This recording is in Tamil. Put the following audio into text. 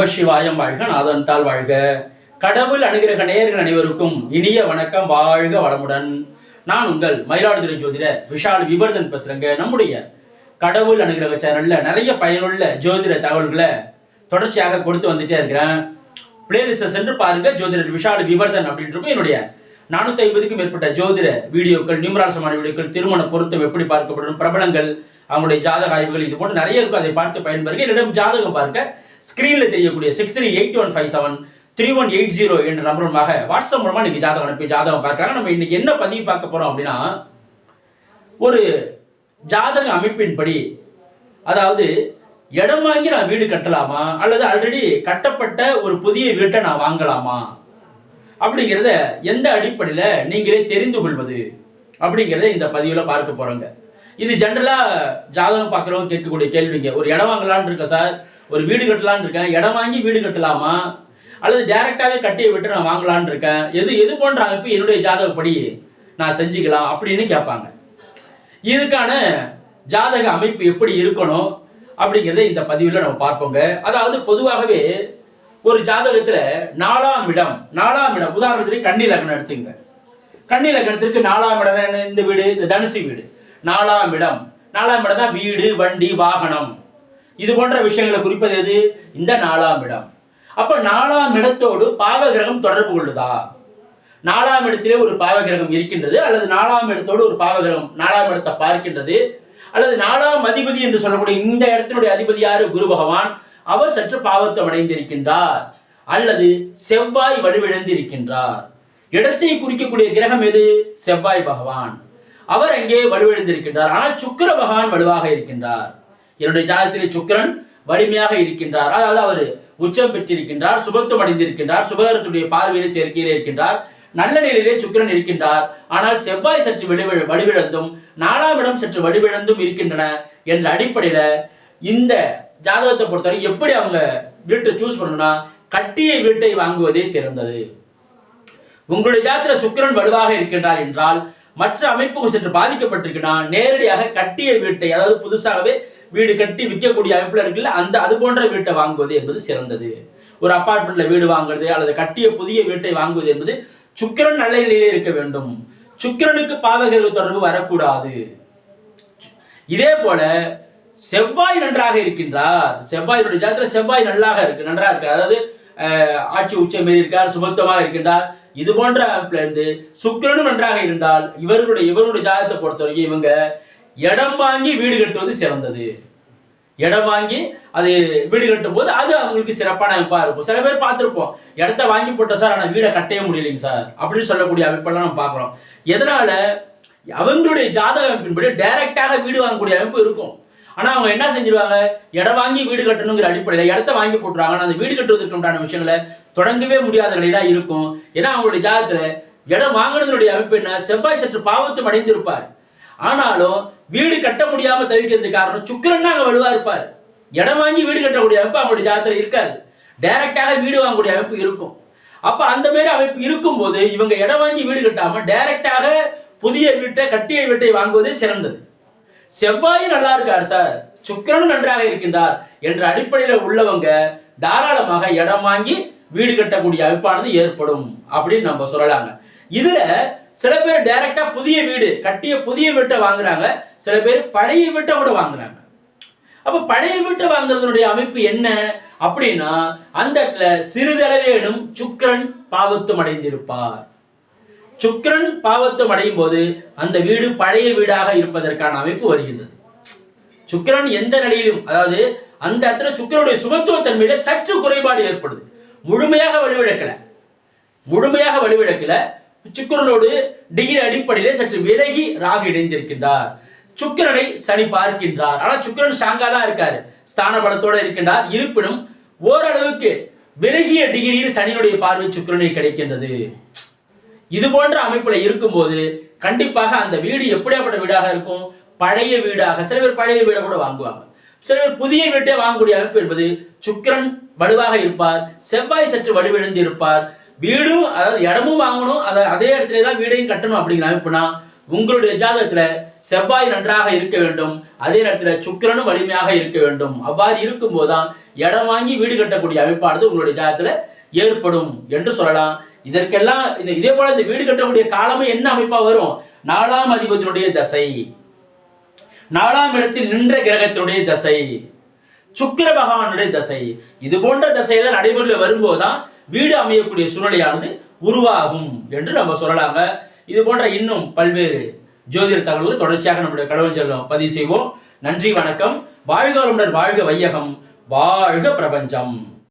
நமசிவாயம் வாழ்க நாதன் தாள் வாழ்க. கடவுள் அனுகிரக நேயர்கள் அனைவருக்கும் இனிய வணக்கம் வாழ்க வளமுடன். நான் உங்கள் மயிலாடுதுறை ஜோதிட விஷால் விபர்தன் பேசுறேங்க. நம்முடைய கடவுள் அனுகிரக சேனல்ல நிறைய பயனுள்ள ஜோதிட தகவல்களை தொடர்ச்சியாக கொடுத்து வந்துட்டே இருக்கிறேன். பிளேலிஸ்ட்டை சென்று பாருங்க. ஜோதிடர் விஷால் விவர்தன் அப்படின்றக்கும் என்னுடைய நானூத்தி ஐம்பதுக்கும் மேற்பட்ட ஜோதிட வீடியோக்கள் நியூமராசமான வீடியோக்கள் திருமண பொருத்தம் எப்படி பார்க்கப்படும் பிரபலங்கள் அவங்களுடைய ஜாதக ஆய்வுகள் இது போன்று நிறைய இருக்கும். அதை பார்த்து பயன்பெறுங்க. என்னிடம் ஜாதகம் பார்க்க ஸ்கிரீன்ல தெரியக்கூடிய six three eight one five seven three one eight zero என்ற நம்பர் மூலமாக வாட்ஸ்அப் மூலமா இன்னைக்கு ஜாதகம் அனுப்பி ஜாதகம் பார்க்கலாம். நம்ம இன்னைக்கு என்ன பதிவு பார்க்க போறோம் அப்படின்னா ஒரு ஜாதக அமைப்பின்படி அதாவது இடம் வாங்கி நான் வீடு கட்டலாமா? அல்லது ஆல்ரெடி கட்டப்பட்ட ஒரு புதிய வீட்டை நான் வாங்கலாமா? அப்படிங்கிறத எந்த அடிப்படையில் நீங்களே தெரிந்து கொள்வது? அப்படிங்கிறத இந்த பதிவில் பார்க்க போகிறோங்க இது ஜென்ரலாக ஜாதகம் பார்க்குறவங்க கேட்கக்கூடிய கேள்விங்க. ஒரு இடம் வாங்கலான்னு இருக்கேன் சார் ஒரு வீடு கட்டலான்னு இருக்கேன். இடம் வாங்கி வீடு கட்டலாமா? அல்லது டைரெக்டாகவே கட்டியை விட்டு நான் வாங்கலான் இருக்கேன். எது எது போன்ற அமைப்பு என்னுடைய ஜாதகப்படி நான் செஞ்சுக்கலாம் அப்படின்னு கேட்பாங்க. இதுக்கான ஜாதக அமைப்பு எப்படி இருக்கணும் அப்படிங்கிறத இந்த பதிவில் நம்ம பார்ப்போங்க. அதாவது பொதுவாகவே ஒரு ஜாதகத்தில் நாலாம் இடம் நாலாம் இடம். உதாரணத்துக்கு கன்னி லக்னம் எடுத்துங்க கன்னி லக்னத்திற்கு நாலாம் இடம் இந்த வீடு இந்த தனுசு வீடு. நாலாம் இடம். நாலாம் இடம் தான் வீடு வண்டி வாகனம். இது போன்ற விஷயங்களை குறிப்பது எது? இந்த நாலாம் இடம். அப்ப நாலாம் இடத்தோடு பாவகிரகம் தொடர்பு கொள்ளுதா? நாலாம் இடத்திலே ஒரு பாவகிரகம் இருக்கின்றது அல்லது நாலாம் இடத்தோடு ஒரு பாவகிரகம் நாலாம் இடத்தை பார்க்கின்றது அல்லது நாலாம் அதிபதி என்று சொல்லக்கூடிய இந்த இடத்தினுடைய அதிபதி யாரு? குரு பகவான். அவர் சற்று பாவத்தம் அடைந்திருக்கின்றார். அல்லது செவ்வாய் வலுவிழந்து இருக்கின்றார் இடத்தை குறிக்கக்கூடிய கிரகம் எது? செவ்வாய் பகவான். அவர் அங்கே வலுவிழந்திருக்கின்றார். ஆனால் சுக்கிர பகவான் வலுவாக இருக்கின்றார். என்னுடைய ஜாதகத்திலே சுக்கிரன் வலிமையாக இருக்கின்றார். அதாவது அவர் உச்சம் பெற்றிருக்கின்றார் சுபத்துவம் அடைந்திருக்கின்றார் சுபகரத்துடைய பார்வையிலே சேர்க்கையிலே இருக்கின்றார். நல்ல நிலையிலே சுக்கிரன் இருக்கின்றார். ஆனால் செவ்வாய் சற்று வலுவிழ வலுவிழந்தும் நாலாம் இடம் சற்று வலுவிழந்தும் இருக்கின்றன என்ற அடிப்படையில இந்த ஜாதகத்தை பொறுத்தவரை எப்படி அவங்க வீட்டை சூஸ் பண்ணணும்னா கட்டிய வீட்டை வாங்குவதே சிறந்தது. உங்களுடைய ஜாத்திர சுக்கிரன் வலுவாக இருக்கின்றார் என்றால் மற்ற அமைப்புகள் சற்று பாதிக்கப்பட்டிருக்குன்னா நேரடியாக கட்டிய வீட்டை அதாவது புதுசாகவே வீடு கட்டி விற்கக்கூடிய அமைப்பில் இருக்குல்ல அந்த அது போன்ற வீட்டை வாங்குவது என்பது சிறந்தது. ஒரு அப்பார்ட்மெண்ட்ல வீடு வாங்குறது அல்லது கட்டிய புதிய வீட்டை வாங்குவது என்பது சுக்கிரன் நல்ல நிலையிலே இருக்க வேண்டும். சுக்கிரனுக்கு பாவகிரக தொடர்பு வரக்கூடாது. இதே போல செவ்வாய் நன்றாக இருக்கின்றார். செவ்வாயினுடைய ஜாதத்தில் செவ்வாய் நல்லாக இருக்கு நன்றாக இருக்கு. அதாவது ஆட்சி உச்சம் இருக்கார் சுபத்துவமாக இருக்கின்றார். இது போன்ற இருந்து சுக்கிரனும் நன்றாக இருந்தால் இவர்களுடைய இவருடைய ஜாதகத்தை பொறுத்தவரைக்கும் இவங்க இடம் வாங்கி வீடு கட்டுவது சிறந்தது. இடம் வாங்கி அது வீடு கட்டும் போது அது அவங்களுக்கு சிறப்பான அமைப்பாக இருக்கும். சில பேர் பார்த்துருப்போம் இடத்த வாங்கி போட்டோம் சார் ஆனால் வீடை கட்டவே முடியலைங்க சார் அப்படின்னு சொல்லக்கூடிய அமைப்பெல்லாம் நம்ம பார்க்குறோம். எதனால? அவங்களுடைய ஜாதக அமைப்பின்படி டைரக்டாக வீடு வாங்கக்கூடிய அமைப்பு இருக்கும். ஆனால் அவங்க என்ன செஞ்சிருவாங்க? இடம் வாங்கி வீடு கட்டணுங்கிற அடிப்படையில் இடத்த வாங்கி போட்டுருவாங்க. ஆனால் அந்த வீடு கட்டுவதற்கு உண்டான விஷயங்களை தொடங்கவே முடியாத நிலையில இருக்கும். ஏன்னா அவங்களுடைய ஜாதகத்தில் இடம் வாங்கினதனுடைய அமைப்பு என்ன? செவ்வாய் சற்று பாவத்தும் அடைந்திருப்பார். ஆனாலும் வீடு கட்ட முடியாமல் தவிக்கிறதுக்கு காரணம் சுக்கிரன் தான் அங்க இருப்பார். இடம் வாங்கி வீடு கட்டக்கூடிய அமைப்பு அவங்களுடைய ஜாதகத்தில் இருக்காது. டைரக்டாக வீடு வாங்கக்கூடிய அமைப்பு இருக்கும். அப்போ அந்த மாரி அமைப்பு இருக்கும்போது இவங்க இடம் வாங்கி வீடு கட்டாமல் டைரக்டாக புதிய வீட்டை கட்டிய வீட்டை வாங்குவதே சிறந்தது. செவ்வாயும் நல்லா இருக்கார் சார். சுக்கிரனும் நன்றாக இருக்கின்றார் என்ற அடிப்படையில் உள்ளவங்க தாராளமாக இடம் வாங்கி வீடு கட்டக்கூடிய அமைப்பானது ஏற்படும் அப்படின்னு நம்ம சொல்லலாங்க. இதுல சில பேர் டைரக்டா புதிய வீடு கட்டிய புதிய வீட்டை வாங்குறாங்க. சில பேர் பழைய வீட்டை கூட வாங்குறாங்க. அப்ப பழைய வீட்டை வாங்குறதுனுடைய அமைப்பு என்ன? அப்படின்னா அந்த இடத்துல சிறிதளவேனும் சுக்கிரன் பாவத்தும் அடைந்திருப்பார். சுக்கிரன் பாவத்தம் அடையும் போது அந்த வீடு பழைய வீடாக இருப்பதற்கான அமைப்பு வருகின்றது. சுக்கிரன் எந்த நிலையிலும் அதாவது அந்த இடத்துல சுக்கிரனுடைய சுபத்துவத்தன்மையில சற்று குறைபாடு ஏற்படுது. முழுமையாக வலுவிழக்கல. முழுமையாக வலுவிழக்கல. சுக்கிரனோடு டிகிரி அடிப்படையிலே சற்று விலகி ராகு இணைந்திருக்கின்றார். சுக்கிரனை சனி பார்க்கின்றார். ஆனா சுக்கிரன் ஸ்ட்ராங்கா தான் இருக்காரு. ஸ்தான பலத்தோட இருக்கின்றார். இருப்பினும் ஓரளவுக்கு விலகிய டிகிரியில் சனியினுடைய பார்வை சுக்கரனை கிடைக்கின்றது. இது போன்ற அமைப்புல இருக்கும்போது கண்டிப்பாக அந்த வீடு எப்படியாப்பட்ட வீடாக இருக்கும்? பழைய வீடாக சில பேர் பழைய வீடை கூட வாங்குவாங்க. சில பேர் புதிய வீட்டை வாங்கக்கூடிய அமைப்பு என்பது சுக்கரன் வலுவாக இருப்பார் செவ்வாய் சற்று வலுவிழந்து இருப்பார். வீடும் அதாவது இடமும் வாங்கணும் அதை அதே இடத்துல தான் வீடையும் கட்டணும் அப்படிங்கிற அமைப்புனா உங்களுடைய ஜாதகத்துல செவ்வாய் நன்றாக இருக்க வேண்டும் அதே நேரத்துல சுக்கரனும் வலிமையாக இருக்க வேண்டும். அவ்வாறு இருக்கும்போதுதான் இடம் வாங்கி வீடு கட்டக்கூடிய அமைப்பானது உங்களுடைய ஜாதகத்துல ஏற்படும் என்று சொல்லலாம். இதற்கெல்லாம் இந்த இதே போல இந்த வீடு கட்டக்கூடிய காலமே என்ன அமைப்பா வரும்? நாலாம் அதிபதியினுடைய தசை. நாலாம் இடத்தில் நின்ற கிரகத்தினுடைய தசை. சுக்கிர பகவானுடைய தசை. இது போன்ற தசையெல்லாம் நடைமுறையில் வரும்போதுதான் வீடு அமையக்கூடிய சூழ்நிலையானது உருவாகும் என்று நம்ம சொல்லலாங்க. இது போன்ற இன்னும் பல்வேறு ஜோதிட தகவல்கள் தொடர்ச்சியாக நம்முடைய கடவுள் செல்வம் பதிவு செய்வோம். நன்றி வணக்கம். வாழ்க வாழ்க வையகம். வாழ்க பிரபஞ்சம்.